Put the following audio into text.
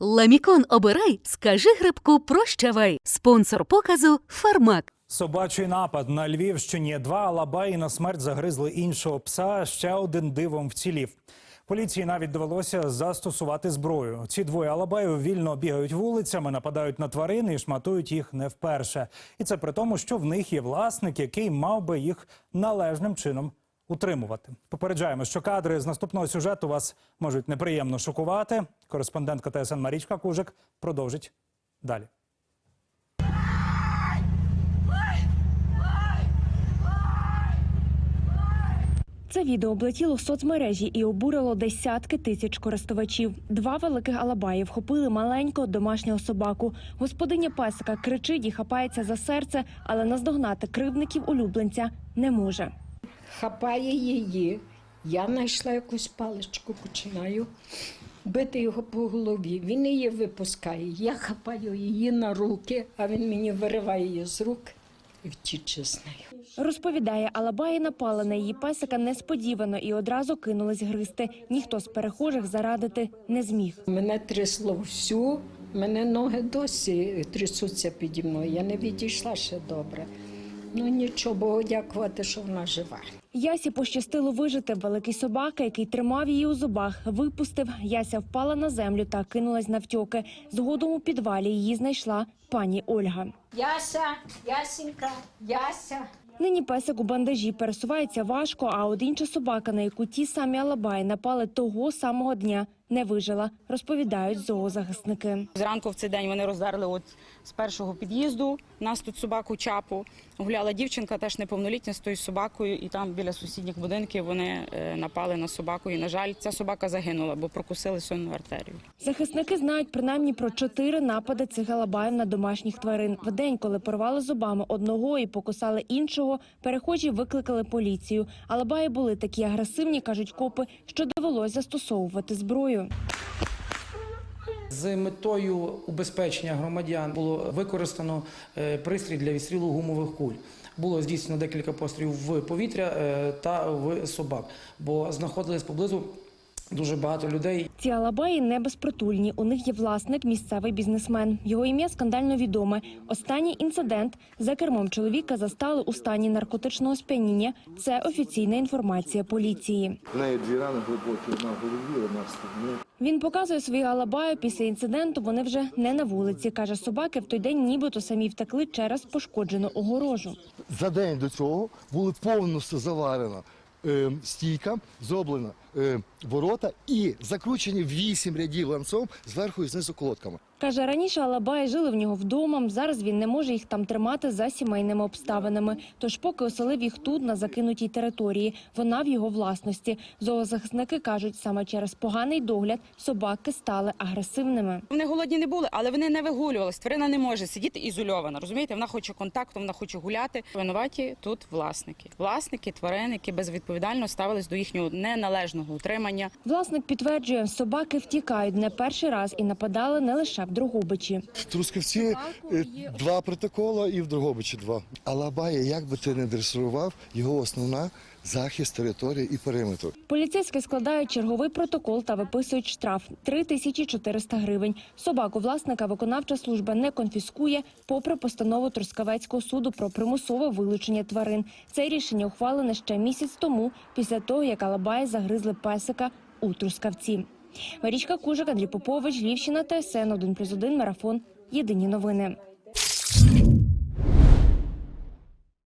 Ламікон обирай, скажи грибку прощавай. Спонсор показу Фармак. Собачий напад на Львівщині. Два алабаї на смерть загризли іншого пса. Ще один дивом вцілів. Поліції навіть довелося застосувати зброю. Ці двоє алабаїв вільно бігають вулицями, нападають на тварин і шматують їх не вперше. І це при тому, що в них є власник, який мав би їх належним чином утримувати. Попереджаємо, що кадри з наступного сюжету вас можуть неприємно шокувати. Кореспондентка ТСН Марічка Кужик продовжить далі. Це відео облетіло соцмережі і обурило десятки тисяч користувачів. Два великих алабаї вхопили маленького домашнього собаку. Господиня песика кричить і хапається за серце, але наздогнати кривдників улюбленця не може. Хапає її. Я знайшла якусь паличку, починаю бити його по голові. Він її випускає. Я хапаю її на руки, а він мені вириває її з рук і втіче з нею. Розповідає, алабаї напали на її песика несподівано і одразу кинулись гризти. Ніхто з перехожих зарадити не зміг. Мене трясло всю, мене ноги досі трясуться піді мною. Я не відійшла ще добре. Ну нічого, Богу дякувати, що вона жива. Ясі пощастило вижити. Великий собака, який тримав її у зубах, випустив. Яся впала на землю та кинулась навтьоки. Згодом у підвалі її знайшла пані Ольга. Яся, Ясінька, Яся. Нині песик у бандажі пересувається важко, а от інша собака, на яку ті самі алабаї напали того самого дня, не вижила, розповідають зоозахисники. Зранку в цей день вони роздарили от з першого під'їзду. Нас тут собаку чапу. Гуляла дівчинка, теж неповнолітня з тою собакою, і там біля сусідніх будинків вони е, напали на собаку. І, на жаль, ця собака загинула, бо прокусили сонну артерію. Захисники знають принаймні про чотири напади цих алабаїв на домашніх тварин. В день, коли порвали зубами одного і покусали іншого, перехожі викликали поліцію. Алабаї були такі агресивні, кажуть копи, що довелось застосовувати зброю. З метою убезпечення громадян було використано е, пристрій для відстрілу гумових куль. Було здійснено декілька пострілів в повітря е, та в собак, бо знаходились поблизу дуже багато людей. Ці алабаї не безпритульні. У них є власник, місцевий бізнесмен. Його ім'я скандально відоме. Останній інцидент за кермом чоловіка застали у стані наркотичного сп'яніння. Це офіційна інформація поліції. В неї дві рани глибокі, одна в голові, одна в стегні. Він показує свої алабаю. Після інциденту вони вже не на вулиці. каже, собаки в той день нібито самі втекли через пошкоджену огорожу. За день до цього були повністю заварена е, стійка, зроблена е, ворота і закручені вісім рядів ланцом зверху і знизу колодками. Каже, раніше алабаї жили в нього вдома. Зараз він не може їх там тримати за сімейними обставинами. Тож поки оселив їх тут на закинутій території. Вона в його власності. Зоозахисники кажуть, саме через поганий догляд собаки стали агресивними. Вони голодні не були, але вони не вигулювались. Тварина не може сидіти ізольована. Розумієте, вона хоче контакту, вона хоче гуляти. Винуваті тут власники. Власники тварин, які безвідповідально ставились до їхнього неналежного утримання. Власник підтверджує, собаки втікають не перший раз і нападали не лише в Дрогобичі. В Трускавці е, два протоколи і в Дрогобичі два. Алабая, як би ти не дресирував, його основна захист території і периметру. Поліцейські складають черговий протокол та виписують штраф 3400 гривень. Собаку власника виконавча служба не конфіскує, попри постанову Трускавецького суду про примусове вилучення тварин. Це рішення ухвалене ще місяць тому, після того як Алабаї загризли песика у Трускавці. Марічка Кужик, Андрій Попович, Львівщина, ТСН 1+,1, Марафон. Єдині новини.